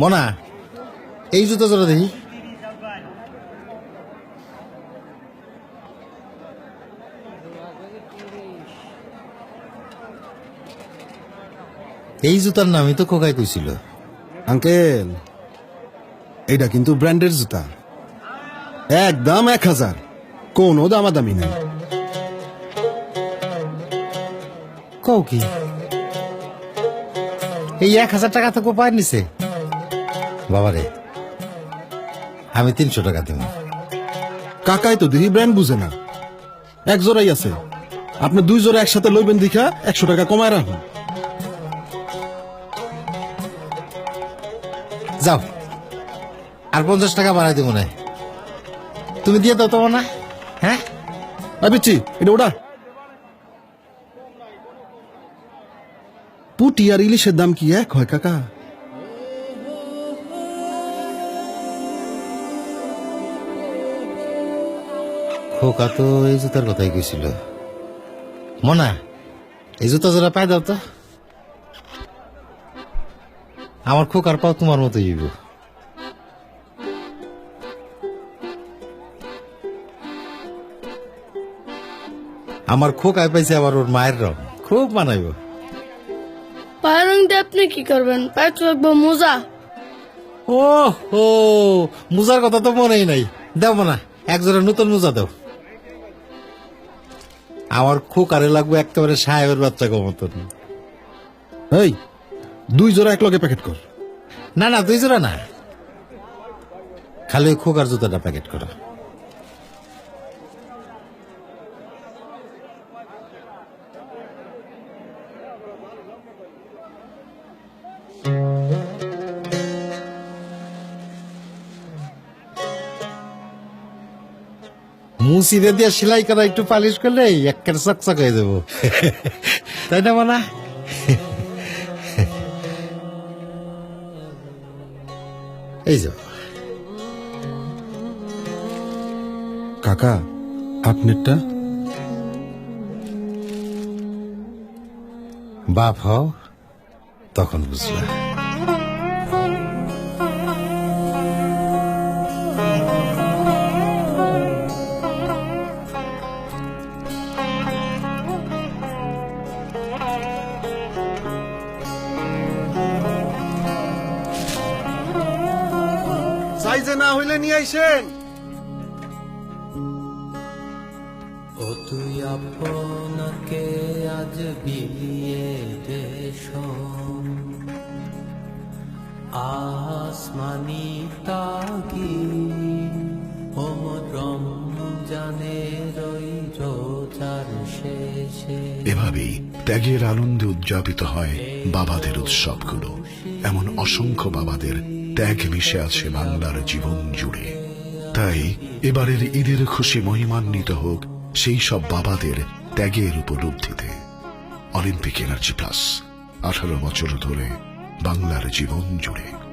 মনা এই জুতো জোড়া দেখি। এই জুতার নামই তো কোকাই কইছিল। আঙ্কেল এটা কিন্তু ব্র্যান্ডের জুতা। একদম এক হাজার। কোনো দামাদামি নেই। কও কি? এই এক হাজার টাকা তো কোপায় নিছে। বাবারে, আমি তিনশো টাকা দিব কাকাই তো দেখি ব্র্যান্ড বুঝে না। এক জোড়াই আছে। আপনি দুই জোড়া একসাথে লইবেন দেখা, একশো টাকা কমায় রাখুন। যাও। আর পঞ্চাশ টাকা বাড়াই দেবো না। তুমি দিয়ে দাও তোমার না হ্যাঁ? আবিচ্ছি এটা ওটা। পুটি আর ইলিশের দাম কি এক হয়, কাকা? খোকা তো এই জুতার কথাই কইছিল। মনা এই জুতা জোড়া পাই দাও তো। আমার খোকার পাও তোমার মতো হইব। আমার খোকায় পাইছে আবার ওর মায়ের রং। খুব মানাইব। পায়ের রং দিয়ে আপনি কি করবেন? পায়ে তো লাগবো মোজা। ও ও মুজার কথা তো মনেই নাই। দেব না এক জোড়া নতুন মুজা দাও। আমার খোকারে লাগবে একেবারে সাহেবের বাচ্চা মতন এই, দুই জোড়া এক লগে প্যাকেট কর। না না, দুই জোড়া না। খালি খোকার জুতাটা প্যাকেট করো। মুসিদে দিয়ে সেলাই করা একটু পালিশ করলে একের চকচক হয়ে যাব। তাই না মানা? এই যাও কাকা আপনারটা? বাপ হও তখন বুঝবা সাইজে না হইলে নিয়ে আইসেন। ও তুই আপনাকে আজ বিলিয়ে দেশম আসমানি তাগি ওমরম জানের ওই রোজার শেষে। এভাবেই ত্যাগের আনন্দে উদযাপিত হয় বাবাদের উৎসবগুলো। এমন অসংখ্য বাবাদের ত্যাগ মিশে আছে বাংলার জীবন জুড়ে। তাই এবারের ঈদের খুশি মহিমান্বিত হোক সেই সব বাবাদের ত্যাগের উপলব্ধিতে। অলিম্পিক এনার্জি প্লাস আঠারো বছর ধরে বাংলার জীবন জুড়ে।